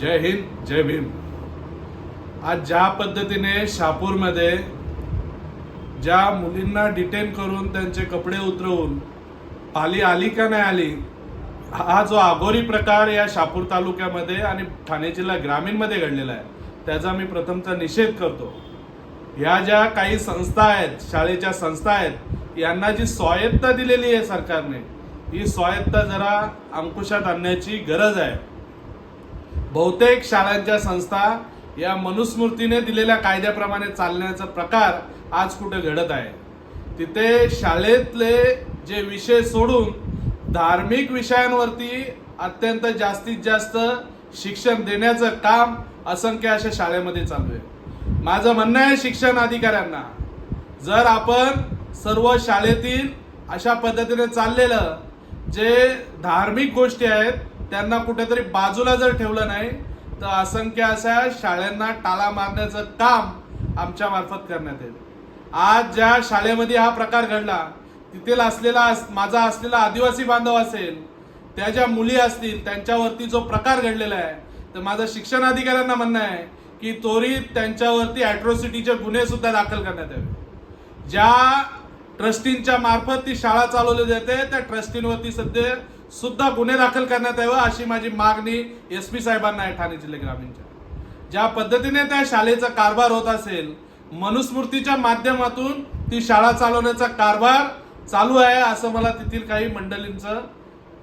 जय हिंद जय भीम. आज ज्या पद्धतीने शहापूरमध्ये ज्या मुलींना डिटेन करून त्यांचे कपडे उतरवून पाली आली का नाही आली हा जो आगोरी प्रकार या शहापूर तालुक्यामध्ये आणि ठाणे जिल्हा ग्रामीणमध्ये घडलेला आहे त्याचा मी प्रथमचा निषेध करतो. ह्या ज्या काही संस्था आहेत शाळेच्या संस्था आहेत यांना जी स्वायत्ता दिलेली आहे सरकारने ही स्वायत्ता जरा अंकुशात आणण्याची गरज आहे. बहुतेक शाळांच्या संस्था या मनुस्मृतीने दिलेल्या कायद्याप्रमाणे चालण्याचा प्रकार आज कुठे घडत आहे? तिथे शाळेतले जे विषय सोडून धार्मिक विषयांवरती अत्यंत जास्तीत जास्त शिक्षण देण्याचं काम असंख्य अशा शाळेमध्ये चालू आहे. माझं म्हणणं आहे शिक्षण अधिकाऱ्यांना जर आपण सर्व शाळेतील अशा पद्धतीने चाललेलं जे धार्मिक गोष्टी आहेत त्यांना कुठेतरी बाजूला जर ठेवलं नाही तर असंख्य अशा शाळांना टाळा मारण्याचं काम आमच्या मार्फत करण्यात येईल. आज ज्या शाळेमध्ये हा प्रकार घडला तिथेल असलेला माझा असलेला आदिवासी बांधव असेल त्या ज्या मुली असतील त्यांच्यावरती जो प्रकार घडलेला आहे तर माझं शिक्षण अधिकाऱ्यांना म्हणणं आहे की त्वरित त्यांच्यावरती ॲट्रॉसिटीचे गुन्हे सुद्धा दाखल करण्यात यावे. ज्या ट्रस्टींच्या मार्फत ती शाळा चालवली जाते. त्या ट्रस्टींवरती सध्या सुद्धा गुन्हे दाखल करण्यात यावं अशी माझी मागणी एस पी साहेबांना आहे ठाणे जिल्हे ग्रामीणच्या. ज्या पद्धतीने त्या शाळेचा कारभार होत असेल मनुस्मृतीच्या माध्यमातून ती शाळा चालवण्याचा कारभार चालू आहे असं मला तेथील काही मंडळींचं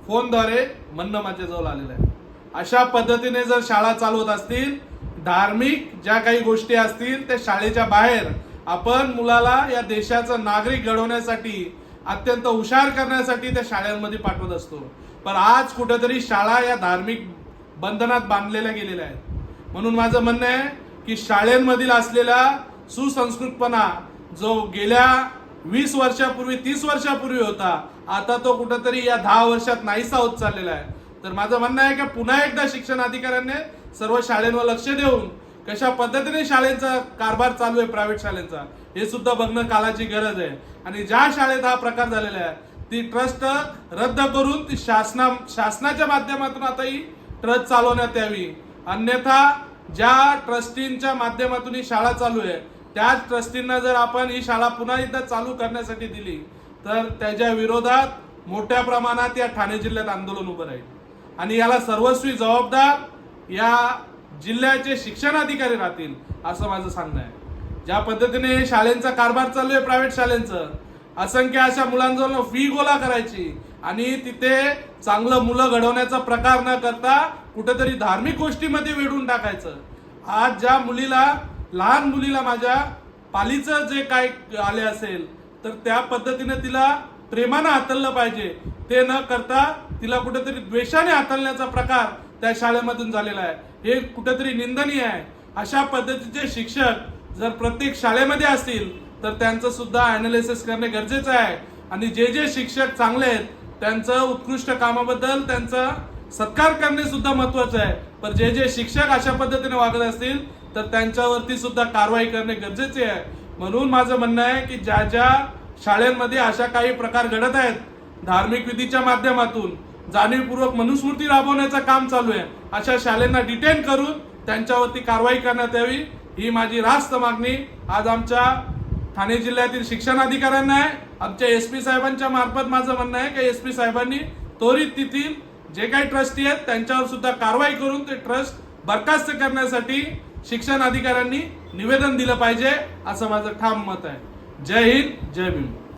फोनद्वारे म्हणणं माझ्याजवळ आलेलं आहे. अशा पद्धतीने जर शाळा चालवत असतील धार्मिक ज्या काही गोष्टी असतील त्या शाळेच्या बाहेर आपण मुलाला या देशाचं नागरिक घडवण्यासाठी अत्यंत हुशार करण्यासाठी त्या शाळांमध्ये पाठवत असतो. पण आज कुठेतरी शाळा या धार्मिक बंधनात बांधलेल्या गेलेल्या आहेत. म्हणून माझं म्हणणं आहे की शाळेंमधील असलेला सुसंस्कृतपणा जो गेल्या वीस वर्षापूर्वी तीस वर्षापूर्वी होता आता तो कुठंतरी या दहा वर्षात नाहीसा होत चाललेला आहे. तर माझं म्हणणं आहे की पुन्हा एकदा शिक्षण अधिकाऱ्यांनी सर्व शाळेंवर लक्ष देऊन कशा पद्धतीने शाळेचा कारभार चालू आहे प्रायव्हेट शाळेचा हे सुद्धा बघणं काळाची गरज आहे. आणि ज्या शाळेत हा प्रकार झालेला आहे ती ट्रस्ट रद्द करून ती शासना शासनाच्या माध्यमातून आता ही ट्रस्ट चालवण्यात यावी. अन्यथा ज्या ट्रस्टींच्या माध्यमातून ही शाळा चालू आहे त्याच ट्रस्टींना जर आपण ही शाळा पुन्हा एकदा चालू करण्यासाठी दिली तर त्याच्या विरोधात मोठ्या प्रमाणात या ठाणे जिल्ह्यात आंदोलन उभं राहील. आणि याला सर्वस्वी जबाबदार या जिल्ह्याचे शिक्षण अधिकारी राहतील असं माझं सांगणं आहे. ज्या पद्धतीने शाळेंचा कारभार चालू आहे प्रायव्हेट शाळेंचं असंख्य अशा मुलांजवळ फी गोळा करायची आणि तिथे चांगलं मुलं घडवण्याचा प्रकार न करता कुठेतरी धार्मिक गोष्टीमध्ये वेढून टाकायचं. आज ज्या मुलीला लहान मुलीला माझ्या पालीचं जे काय आले असेल तर त्या पद्धतीने तिला प्रेमानं हातललं पाहिजे. ते न करता तिला कुठेतरी द्वेषाने हाताळण्याचा प्रकार त्या शाळेमधून झालेला आहे. हे कुठंतरी निंदनीय आहे. अशा पद्धतीचे शिक्षक जर प्रत्येक शाळेमध्ये असतील तर त्यांचं सुद्धा अनालिसिस करणे गरजेचं आहे. आणि जे जे शिक्षक चांगले आहेत त्यांचं उत्कृष्ट कामाबद्दल त्यांचा सत्कार करणे सुद्धा महत्वाचं आहे. पण जे जे शिक्षक अशा पद्धतीने वागत असतील तर त्यांच्यावरती सुद्धा कारवाई करणे गरजेचे आहे. म्हणून माझं म्हणणं आहे की ज्या ज्या शाळांमध्ये अशा काही प्रकार घडत आहेत धार्मिक विधीच्या माध्यमातून जाणीवपूर्वक मनुस्मृती राबवण्याचं काम चालू आहे. अशा शाळेंना डिटेन करून त्यांच्यावरती कारवाई करण्यात यावी ही माझी रास्त मागणी. आज आमच्या ठाणे जिल्ह्यातील शिक्षण अधिकाऱ्यांना आहे. आमच्या एस पी साहेबांच्या मार्फत माझं म्हणणं आहे की एस पी साहेबांनी त्वरित तेथील जे काही ट्रस्टी आहेत त्यांच्यावर सुद्धा कारवाई करून ते ट्रस्ट बरखास्त करण्यासाठी शिक्षण अधिकाऱ्यांनी निवेदन दिलं पाहिजे असं माझं ठाम मत आहे. जय हिंद जय भीम.